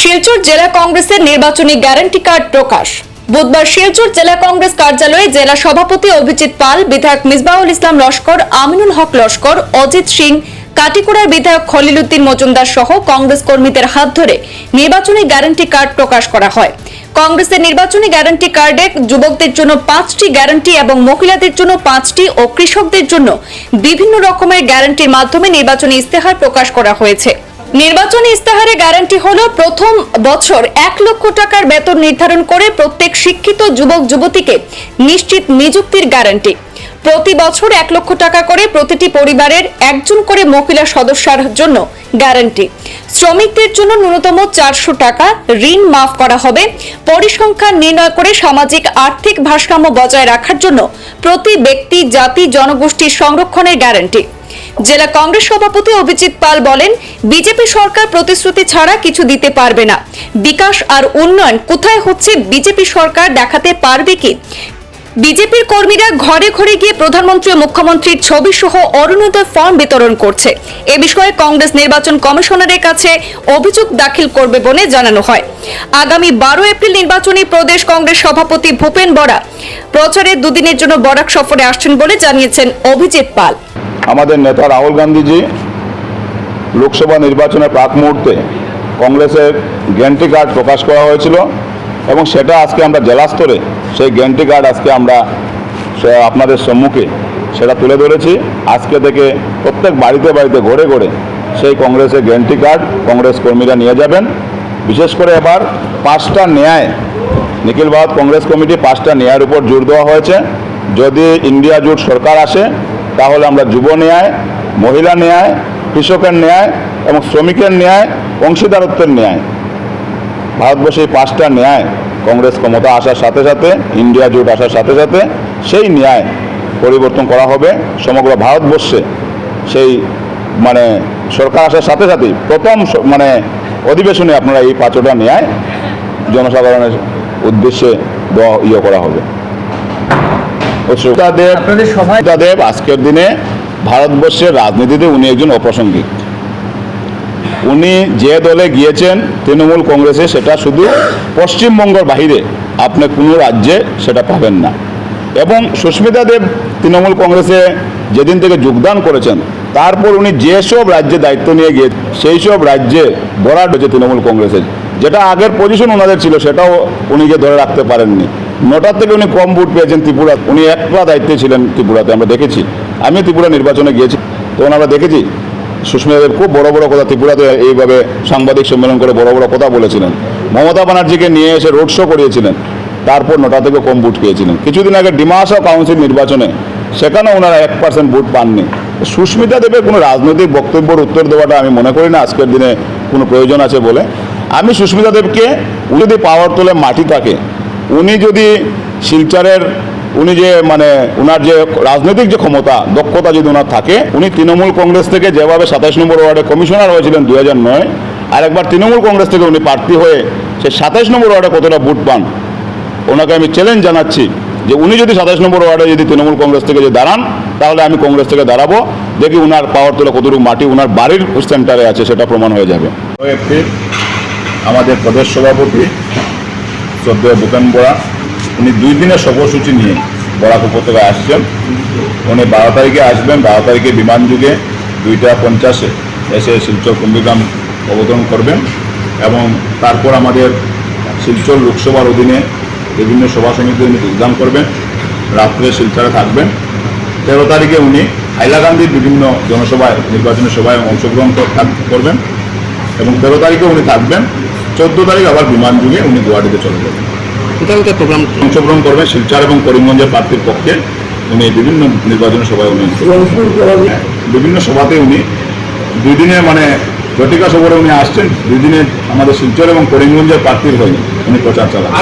শিলচর জেলা কংগ্রেসের নির্বাচনী গ্যারান্টি কার্ড প্রকাশ। বুধবার শিলচর জেলা কংগ্রেস কার্যালয়ে জেলা সভাপতি অভিজিৎ পাল, বিধায়ক মিসবাউল ইসলাম লস্কর, আমিনুল হক লস্কর, অজিত সিং, কাটিকুড়ার বিধায়ক খলিল উদ্দিন মজুমদার সহ কংগ্রেস কর্মীদের হাত ধরে নির্বাচনী গ্যারান্টি কার্ড প্রকাশ করা হয়। কংগ্রেসের নির্বাচনী গ্যারান্টি কার্ডে যুবকদের জন্য পাঁচটি গ্যারান্টি এবং মহিলাদের জন্য পাঁচটি ও কৃষকদের জন্য বিভিন্ন রকমের গ্যারান্টির মাধ্যমে নির্বাচনী ইস্তেহার প্রকাশ করা হয়েছে। নির্বাচনী ইস্তাহারে গ্যারান্টি হলো প্রথম বছর এক লক্ষ টাকার বেতন নির্ধারণ করে প্রত্যেক শিক্ষিত যুবক, যুবতীকে নিশ্চিত নিযুক্তির গ্যারান্টি। প্রতি বছর এক লক্ষ টাকা করে প্রতিটি পরিবারের একজন করে মহিলা সদস্যের জন্য গ্যারান্টি। শ্রমিকদের জন্য ন্যূনতম চারশো টাকা ঋণ মাফ করা হবে। পরিসংখ্যান নির্ণয় করে সামাজিক আর্থিক ভারসাম্য বজায় রাখার জন্য প্রতি ব্যক্তি, জাতি জনগোষ্ঠীর সংরক্ষণের গ্যারান্টি। জেলা কংগ্রেস সভাপতি অভিজিৎ পাল বলেন, বিজেপি সরকার প্রতিশ্রুতি ছাড়া কিছু দিতে পারবে না। বিকাশ আর উন্নয়ন কোথায় হচ্ছে বিজেপি সরকার দেখাতে পারবে কি? বিজেপির কর্মীরা ঘরে ঘরে গিয়ে প্রধানমন্ত্রী মুখ্যমন্ত্রীর ছবি সহ অরুণোদয় ফর্ম বিতরণ করছে। এ বিষয়ে কংগ্রেস নির্বাচন কমিশনারের কাছে অভিযোগ দাখিল করবে বলে জানানো হয়। আগামী বারো এপ্রিল নির্বাচনী প্রদেশ কংগ্রেস সভাপতি ভূপেন বরা প্রচারে দুদিনের জন্য বরাক সফরে আসছেন বলে জানিয়েছেন অভিজিৎ পাল। আমাদের নেতা রাহুল গান্ধীজি লোকসভা নির্বাচনের প্রাক মুহূর্তে কংগ্রেসের গ্যান্টি কার্ড প্রকাশ করা হয়েছিল এবং সেটা আজকে আমরা জেলা স্তরে সেই গ্যান্টি কার্ড আজকে আমরা আপনাদের সম্মুখে সেটা তুলে ধরেছি। আজকে থেকে প্রত্যেক বাড়িতে বাড়িতে ঘরে ঘরে সেই কংগ্রেসের গ্যান্টি কার্ড কংগ্রেস কর্মীরা নিয়ে যাবেন। বিশেষ করে এবার পাঁচটা ন্যায়, নিখিল ভারত কংগ্রেস কমিটি পাঁচটা ন্যায়ের উপর জোর দেওয়া হয়েছে। যদি ইন্ডিয়া জোট সরকার আসে তাহলে আমরা যুব ন্যায়, মহিলা ন্যায়, কৃষকের ন্যায় এবং শ্রমিকের ন্যায়, অংশীদারত্বের ন্যায়। ভারতবর্ষে এই পাঁচটা ন্যায় কংগ্রেস ক্ষমতা আসার সাথে সাথে, ইন্ডিয়া জোট আসার সাথে সাথে সেই ন্যায় পরিবর্তন করা হবে। সমগ্র ভারতবর্ষে সেই মানে সরকার আসার সাথে সাথেই প্রথম মানে অধিবেশনে আপনারা এই পাঁচটা ন্যায় জনসাধারণের উদ্দেশ্যে ইয়ে করা হবে। দেব আপনাদের সভায় দেব আজকের দিনে ভারতবর্ষের রাজনীতিতে উনি একজন অপ্রাসঙ্গিক। উনি যে দলে গিয়েছেন তৃণমূল কংগ্রেসে সেটা শুধু পশ্চিমবঙ্গের বাহিরে আপনি কোনো রাজ্যে সেটা পাবেন না। এবং সুস্মিতা দেব তৃণমূল কংগ্রেসে যেদিন থেকে যোগদান করেছেন তারপর উনি যেসব রাজ্যে দায়িত্ব নিয়ে গিয়ে সেই সব রাজ্যে বরাট হয়েছে তৃণমূল কংগ্রেসের। যেটা আগের পজিশন ওনাদের ছিল সেটাও উনি গিয়ে ধরে রাখতে পারেননি। নটার থেকে উনি কম ভোট পেয়েছেন ত্রিপুরা, উনি একটা দায়িত্বে ছিলেন ত্রিপুরাতে, আমরা দেখেছি। আমি ত্রিপুরা নির্বাচনে গিয়েছি, তখন আমরা দেখেছি, সুস্মিতা দেব খুব বড় বড় কথা ত্রিপুরাতে এইভাবে সাংবাদিক সম্মেলন করে বড় বড় কথা বলেছিলেন। মমতা ব্যানার্জিকে নিয়ে এসে রোড শো করিয়েছিলেন, তারপর নটা থেকে কম ভোট পেয়েছিলেন। কিছুদিন আগে ডিমাসা কাউন্সিল নির্বাচনে, সেখানেও ওনারা এক পার্সেন্ট ভোট পাননি। সুস্মিতা দেবের কোনো রাজনৈতিক বক্তব্যের উত্তর দেওয়াটা আমি মনে করি না, আজকের দিনে কোনো প্রয়োজন আছে বলে। আমি সুস্মিতা দেবকে যদি পাওয়ার তোলে মাটি থাকে উনি যদি শিলচরের, উনি যে মানে ওনার যে রাজনৈতিক যে ক্ষমতা, দক্ষতা যদি ওনার থাকে, উনি তৃণমূল কংগ্রেস থেকে যেভাবে সাতাশ নম্বর ওয়ার্ডে কমিশনার হয়েছিলেন দু হাজার নয়, আর একবার তৃণমূল কংগ্রেস থেকে উনি প্রার্থী হয়ে সে সাতাশ নম্বর ওয়ার্ডে কতটা ভোট পান, ওনাকে আমি চ্যালেঞ্জ জানাচ্ছি যে উনি যদি সাতাশ নম্বর ওয়ার্ডে যদি তৃণমূল কংগ্রেস থেকে যদি দাঁড়ান, তাহলে আমি কংগ্রেস থেকে দাঁড়াবো, দেখি উনার পাওয়ার তোলা কতটুকু মাটি উনার বাড়ির সেন্টারে আছে, সেটা প্রমাণ হয়ে যাবে। আমাদের প্রদেশ সভাপতি শ্রদ্ধেয় ভূপেন বরা, উনি দুই দিনের সফরসূচি নিয়ে বরাক উপত্যকায় আসছেন। উনি বারো তারিখে আসবেন, বারো তারিখে বিমান যুগে দুইটা পঞ্চাশে এসে শিলচর কুম্ভিগ্রাম অবতরণ করবেন এবং তারপর আমাদের শিলচর লোকসভার অধীনে বিভিন্ন সভা সমিতিতে উনি যোগদান করবেন। রাত্রে শিলচরে থাকবেন। তেরো তারিখে উনি হাইলাকান্দির বিভিন্ন জনসভায়, নির্বাচনী সভায় অংশগ্রহণ কর- করবেন এবং তেরো তারিখে উনি থাকবেন চোদ্দ তারিখ আবার বিমান যুগে উনি গুয়াহাটিতে চলে যাবেন। প্রোগ্রাম অংশগ্রহণ করবেন শিলচর এবং করিমগঞ্জের প্রার্থীর পক্ষে উনি বিভিন্ন নির্বাচনী সভায় উনি হ্যাঁ, বিভিন্ন সভাতে উনি দুই দিনে মানে জটিকা সভরে উনি আসছেন দুই দিনে আমাদের শিলচর এবং করিমগঞ্জের প্রার্থীর হয়ে উনি প্রচার চালান